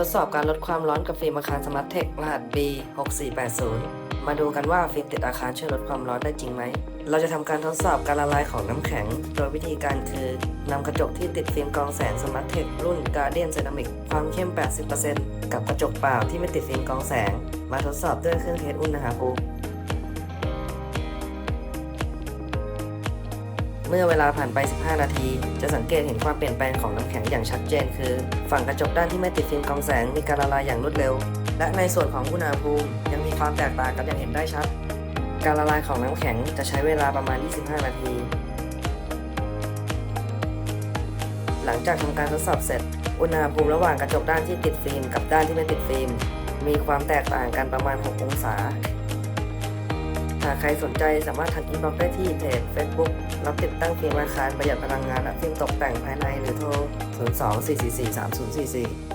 ทดสอบการลดความร้อนกับฟิล์มอาคารสมาร์ทเทครหัส B 6480 มาดูกันว่าฟิล์มติดอาคารช่วยลดความร้อนได้จริงไหม เราจะทำการทดสอบการละลายของน้ำแข็ง โดยวิธีการคือนำกระจกที่ติดฟิล์มกรองแสงสมาร์ทเทครุ่น Guardian Ceramic ความเข้ม 80%กับกระจกเปล่าที่ไม่ติดฟิล์มกรองแสง มาทดสอบด้วยเครื่องเทสอุณหภูมิ เมื่อเวลาผ่านไป 15 นาที จะสังเกตเห็นความเปลี่ยนแปลงของน้ำแข็งอย่างชัดเจน คือ ฝั่งกระจกด้านที่ไม่ติดฟิล์มกองแสงมีการละลายอย่างรวดเร็ว และในส่วนของอุณหภูมิยังมีความแตกต่างกันอย่างเห็นได้ชัด การละลายของน้ำแข็งจะใช้เวลาประมาณ 25 นาที หลังจากทำการทดสอบเสร็จ อุณหภูมิระหว่างกระจกด้านที่ติดฟิล์มกับด้านที่ไม่ติดฟิล์มมีความแตกต่างกันประมาณ 6 องศา หากใครสนใจสามารถทักอินบ็อกซ์ได้ที่เพจ Facebook รับติดตั้งฟิล์มอาคารประหยัดพลังงานและฟิล์มตกแต่งภายในหรือโทร 02 444 3044